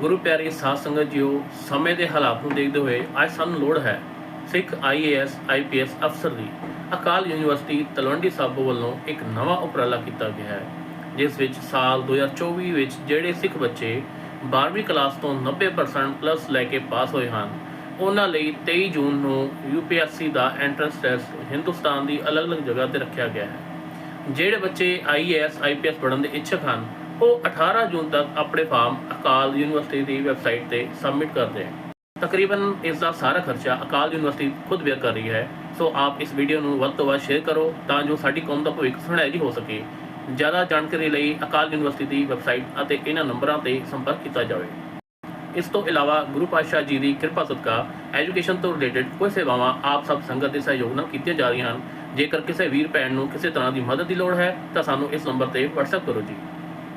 ਗੁਰੂ ਪਿਆਰੇ ਸਾਧ ਸੰਗਤ ਜੀਓ, ਸਮੇਂ ਦੇ ਹਾਲਾਤ ਨੂੰ ਦੇਖਦੇ ਹੋਏ ਅੱਜ ਸਾਨੂੰ ਲੋੜ ਹੈ ਸਿੱਖ ਆਈਏਐਸ ਆਈਪੀਐਸ ਅਫਸਰ ਦੀ। ਅਕਾਲ ਯੂਨੀਵਰਸਿਟੀ ਤਲਵੰਡੀ ਸਾਬੋ ਵੱਲੋਂ ਇੱਕ ਨਵਾਂ ਉਪਰਾਲਾ ਕੀਤਾ ਗਿਆ ਹੈ, ਜਿਸ ਵਿੱਚ ਸਾਲ 2024 ਵਿੱਚ ਜਿਹੜੇ ਸਿੱਖ ਬੱਚੇ 12ਵੀਂ ਕਲਾਸ ਤੋਂ 90% ਪਲੱਸ ਲੈ ਕੇ ਪਾਸ ਹੋਏ ਹਨ, ਉਹਨਾਂ ਲਈ 23 ਜੂਨ ਨੂੰ ਯੂਪੀਐਸਸੀ ਦਾ ਐਂਟਰੈਂਸ ਟੈਸਟ ਹਿੰਦੁਸਤਾਨ ਦੀ ਅਲੱਗ-ਅਲੱਗ ਜਗ੍ਹਾ ਤੇ ਰੱਖਿਆ ਗਿਆ ਹੈ। ਜਿਹੜੇ ਬੱਚੇ ਆਈਏਐਸ ਆਈਪੀਐਸ ਪੜ੍ਹਨ ਦੇ ਇੱਛਕ ਹਨ ਉਹ 18 ਜੂਨ ਤੱਕ ਆਪਣੇ ਫਾਰਮ ਅਕਾਲ ਯੂਨੀਵਰਸਿਟੀ ਦੀ ਵੈਬਸਾਈਟ ਤੇ ਸਬਮਿਟ ਕਰਦੇ ਹਨ ਤਕਰੀਬਨ ਇਸ ਦਾ ਸਾਰਾ ਖਰਚਾ ਅਕਾਲ ਯੂਨੀਵਰਸਿਟੀ ਖੁਦ ਬੇਅਰ ਕਰ ਰਹੀ ਹੈ। ਸੋ ਆਪ ਇਸ ਵੀਡੀਓ ਨੂੰ ਵੱਧ ਤੋਂ ਵੱਧ ਸ਼ੇਅਰ ਕਰੋ ਤਾਂ ਜੋ ਸਾਡੀ ਕੌਮ ਦਾ ਭਵਿੱਖ ਸੁਨਹਿਰੀ ਹੋ ਸਕੇ। ਜ਼ਿਆਦਾ ਜਾਣਕਾਰੀ ਲਈ ਅਕਾਲ ਯੂਨੀਵਰਸਿਟੀ ਦੀ ਵੈਬਸਾਈਟ ਅਤੇ ਇਹਨਾਂ ਨੰਬਰਾਂ ਤੇ ਸੰਪਰਕ ਕੀਤਾ ਜਾਵੇ। ਇਸ ਤੋਂ ਇਲਾਵਾ ਗੁਰੂ ਪਾਤਸ਼ਾਹ ਜੀ ਦੀ ਕਿਰਪਾ ਸਦਕਾ ਐਜੂਕੇਸ਼ਨ ਤੋਂ ਰਿਲੇਟਡ ਕੋਈ ਸੇਵਾਵਾਂ ਆਪ ਸਭ ਸੰਗਤ ਦੇ ਸਹਿਯੋਗ ਨਾਲ ਕੀਤੀਆਂ ਜਾ ਰਹੀਆਂ ਹਨ। ਜੇਕਰ ਕਿਸੇ ਵੀਰ ਭੈਣ ਨੂੰ ਕਿਸੇ ਤਰ੍ਹਾਂ ਦੀ ਮਦਦ ਦੀ ਲੋੜ ਹੈ ਤਾਂ ਸਾਨੂੰ ਇਸ ਨੰਬਰ ਤੇ WhatsApp ਕਰੋ ਜੀ।